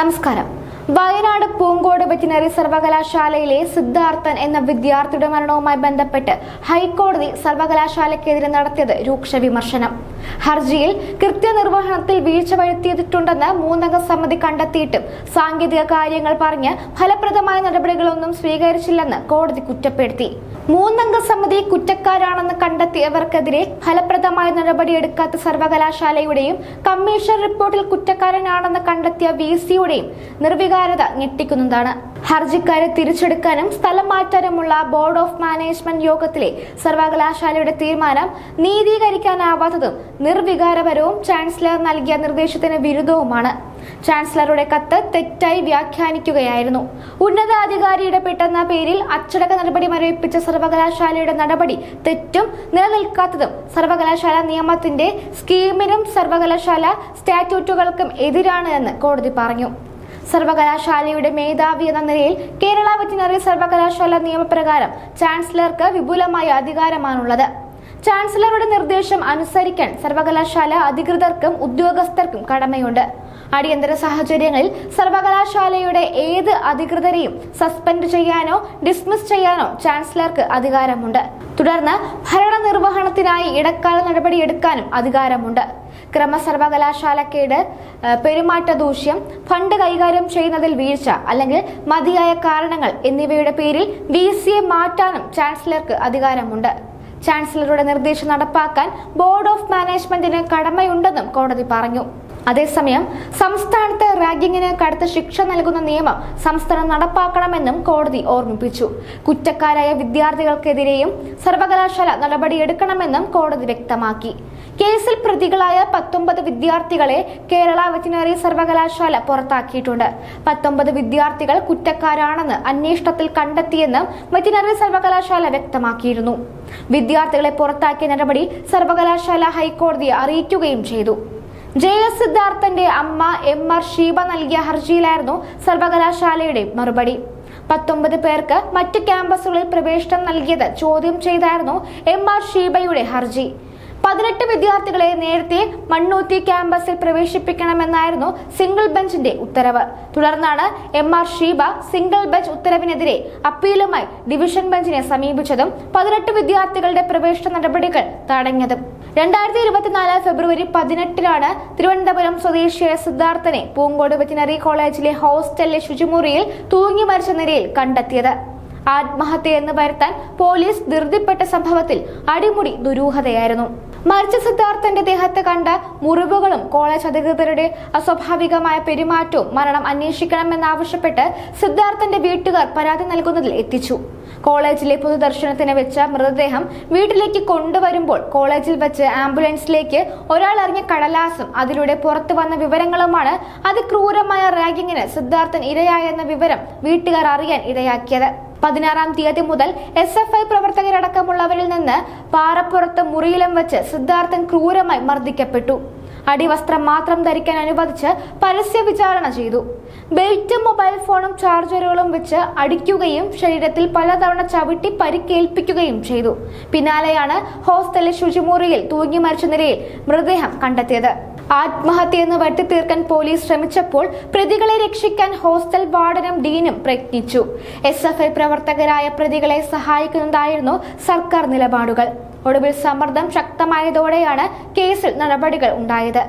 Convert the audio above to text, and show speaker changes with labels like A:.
A: നമസ്കാരം. വയനാട് പൂങ്കോട് വെറ്റിനറി സർവകലാശാലയിലെ സിദ്ധാർത്ഥൻ എന്ന വിദ്യാർത്ഥിയുടെ മരണവുമായി ബന്ധപ്പെട്ട് ഹൈക്കോടതി സർവകലാശാലയ്ക്കെതിരെ നടത്തിയത് രൂക്ഷ വിമർശനം. ഹർജിയിൽ കൃത്യനിർവഹണത്തിൽ വീഴ്ച വരുത്തിയിട്ടുണ്ടെന്ന് മൂന്നംഗ സമിതി കണ്ടെത്തിയിട്ടും സാങ്കേതിക കാര്യങ്ങൾ പറഞ്ഞ് ഫലപ്രദമായ നടപടികളൊന്നും സ്വീകരിച്ചില്ലെന്ന് കോടതി കുറ്റപ്പെടുത്തി. മൂന്നംഗ സമിതി കുറ്റക്കാരാണെന്ന് കണ്ടെത്തിയവർക്കെതിരെ ഫലപ്രദമായ നടപടിയെടുക്കാത്ത സർവകലാശാലയുടെയും കമ്മീഷൻ റിപ്പോർട്ടിൽ കുറ്റക്കാരനാണെന്ന് കണ്ടെത്തിയ വി സിയുടെയും നിർവികാരത ഞെട്ടിക്കുന്നതാണ്. ഹർജിക്കാരെ തിരിച്ചെടുക്കാനും സ്ഥലം മാറ്റാനുമുള്ള ബോർഡ് ഓഫ് മാനേജ്മെന്റ് യോഗത്തിലെ സർവകലാശാലയുടെ തീരുമാനം നീതീകരിക്കാനാവാത്തതും നിർവികാരപരവും ചാൻസലർ നൽകിയ നിർദ്ദേശത്തിന് വിരുദ്ധവുമാണ്. ചാൻസലറുടെ കത്ത് തെറ്റായി വ്യാഖ്യാനിക്കുകയായിരുന്നു. ഉന്നതാധികാരി ഇടപെട്ടെന്ന പേരിൽ അച്ചടക്ക നടപടി മരവിപ്പിച്ച സർവകലാശാലയുടെ നടപടി തെറ്റും നിലനിൽക്കാത്തതും സർവകലാശാല നിയമത്തിന്റെ സ്കീമിനും സർവകലാശാല സ്റ്റാറ്റ്യൂട്ടുകൾക്കും എതിരാണ് എന്ന് കോടതി പറഞ്ഞു. സർവകലാശാലയുടെ മേധാവി എന്ന നിലയിൽ കേരള വെറ്റിനറി സർവകലാശാല നിയമപ്രകാരം ചാൻസലർക്ക് വിപുലമായ അധികാരമാണുള്ളത്. ചാൻസലറുടെ നിർദ്ദേശം അനുസരിക്കാൻ സർവകലാശാല അധികൃതർക്കും ഉദ്യോഗസ്ഥർക്കും കടമയുണ്ട്. അടിയന്തര സാഹചര്യങ്ങളിൽ സർവകലാശാലയുടെ ഏത് അധികൃതരെയും സസ്പെൻഡ് ചെയ്യാനോ ഡിസ്മിസ് ചെയ്യാനോ ചാൻസലർക്ക് അധികാരമുണ്ട്. തുടർന്ന് ഭരണനിർവഹണത്തിനായി ഇടക്കാല നടപടി എടുക്കാനും അധികാരമുണ്ട്. ക്രമസർവകലാശാലക്കേട് പെരുമാറ്റ ദൂഷ്യം ഫണ്ട് കൈകാര്യം ചെയ്യുന്നതിൽ വീഴ്ച അല്ലെങ്കിൽ മതിയായ കാരണങ്ങൾ എന്നിവയുടെ പേരിൽ വി സിയെ മാറ്റാനും ചാൻസലർക്ക് അധികാരമുണ്ട്. ചാൻസലറുടെ നിർദ്ദേശം നടപ്പാക്കാൻ ബോർഡ് ഓഫ് മാനേജ്മെന്റിന് കടമയുണ്ടെന്നും കോടതി പറഞ്ഞു. അതേസമയം സംസ്ഥാനത്ത് റാഗിങ്ങിന് കടുത്ത ശിക്ഷ നൽകുന്ന നിയമം സംസ്ഥാനം നടപ്പാക്കണമെന്നും കോടതി ഓർമ്മിപ്പിച്ചു. കുറ്റക്കാരായ വിദ്യാർത്ഥികൾക്കെതിരെയും സർവകലാശാല നടപടിയെടുക്കണമെന്നും കോടതി വ്യക്തമാക്കി. കേസിൽ പ്രതികളായ പത്തൊമ്പത് വിദ്യാർത്ഥികളെ കേരള വെറ്റിനറി സർവകലാശാല പുറത്താക്കിയിട്ടുണ്ട്. പത്തൊമ്പത് വിദ്യാർത്ഥികൾ കുറ്റക്കാരാണെന്ന് അന്വേഷണത്തിൽ കണ്ടെത്തിയെന്നും വെറ്റിനറി സർവകലാശാല വ്യക്തമാക്കിയിരുന്നു. വിദ്യാർത്ഥികളെ പുറത്താക്കിയ നടപടി സർവകലാശാല ഹൈക്കോടതിയെ അറിയിക്കുകയും ചെയ്തു. ജെ എസ് സിദ്ധാർത്ഥന്റെ അമ്മ എം ആർ ഷീബ നൽകിയ ഹർജിയിലായിരുന്നു സർവകലാശാലയുടെ മറുപടി. പത്തൊമ്പത് പേർക്ക് മറ്റ് ക്യാമ്പസുകളിൽ പ്രവേശനം നൽകിയത് ചോദ്യം ചെയ്തായിരുന്നു എം ആർ ഷീബയുടെ ഹർജി. പതിനെട്ട് വിദ്യാർത്ഥികളെ നേരത്തെ മണ്ണൂത്തി ക്യാമ്പസിൽ പ്രവേശിപ്പിക്കണമെന്നായിരുന്നു സിംഗിൾ ബെഞ്ചിന്റെ ഉത്തരവ്. തുടർന്നാണ് M R Sheeba single bench ഉത്തരവിനെതിരെ അപ്പീലുമായി ഡിവിഷൻ ബെഞ്ചിനെ സമീപിച്ചതും പതിനെട്ട് വിദ്യാർത്ഥികളുടെ പ്രവേശന നടപടികൾ തടഞ്ഞതും. രണ്ടായിരത്തി ഇരുപത്തിനാല് ഫെബ്രുവരി പതിനെട്ടിനാണ് തിരുവനന്തപുരം സ്വദേശിയായ സിദ്ധാർത്ഥനെ പൂങ്കോട് വെറ്റിനറി കോളേജിലെ ഹോസ്റ്റലിലെ ശുചിമുറിയിൽ തൂങ്ങി മരിച്ച നിലയിൽ കണ്ടെത്തിയത്. ആത്മഹത്യ എന്ന് വരുത്താൻ പോലീസ് ധൃതിപ്പെട്ട സംഭവത്തിൽ അടിമുടി ദുരൂഹതയായിരുന്നു. മരിച്ച സിദ്ധാർത്ഥന്റെ ദേഹത്ത് കണ്ട മുറിവുകളും കോളേജ് അധികൃതരുടെ അസ്വാഭാവികമായ പെരുമാറ്റവും മരണം അന്വേഷിക്കണമെന്നാവശ്യപ്പെട്ട് സിദ്ധാർത്ഥന്റെ വീട്ടുകാർ പരാതി നൽകുന്നതിൽ എത്തിച്ചു. കോളേജിലെ പൊതുദർശനത്തിന് വെച്ച മൃതദേഹം വീട്ടിലേക്ക് കൊണ്ടുവരുമ്പോൾ കോളേജിൽ വെച്ച് ആംബുലൻസിലേക്ക് ഒരാൾ എറിഞ്ഞ കടലാസും അതിലൂടെ പുറത്തു വന്ന വിവരങ്ങളുമാണ് അതിക്രൂരമായ റാഗിങ്ങിന് സിദ്ധാർത്ഥൻ ഇരയായെന്ന വിവരം വീട്ടുകാർ അറിയാൻ ഇടയാക്കിയത് പതിനാറാം തീയതി മുതൽ എസ് എഫ് ഐ പ്രവർത്തകരടക്കമുള്ളവരിൽ നിന്ന് പാറപ്പുറത്ത് മുറിയിലും വെച്ച് സിദ്ധാർത്ഥൻ ക്രൂരമായി മർദ്ദിക്കപ്പെട്ടു. അടിവസ്ത്രം മാത്രം ധരിക്കാൻ അനുവദിച്ച് പരസ്യ വിചാരണ ചെയ്തു. ബെൽറ്റും മൊബൈൽ ഫോണും ചാർജറുകളും വെച്ച് അടിക്കുകയും ശരീരത്തിൽ പലതവണ ചവിട്ടി പരിക്കേൽപ്പിക്കുകയും ചെയ്തു. പിന്നാലെയാണ് ഹോസ്റ്റലിലെ ശുചിമുറിയിൽ തൂങ്ങി മരിച്ച നിലയിൽ മൃതദേഹം കണ്ടെത്തിയത്. ആത്മഹത്യ എന്ന് വെട്ടിത്തീർക്കാൻ പോലീസ് ശ്രമിച്ചപ്പോൾ പ്രതികളെ രക്ഷിക്കാൻ ഹോസ്റ്റൽ വാർഡനും ഡീനും പ്രയത്നിച്ചു. എസ് എഫ് ഐ പ്രവർത്തകരായ പ്രതികളെ സഹായിക്കുന്നതായിരുന്നു സർക്കാർ നിലപാടുകൾ. ഒടുവിൽ സമ്മർദ്ദം ശക്തമായതോടെയാണ് കേസിൽ നടപടികൾ ഉണ്ടായത്.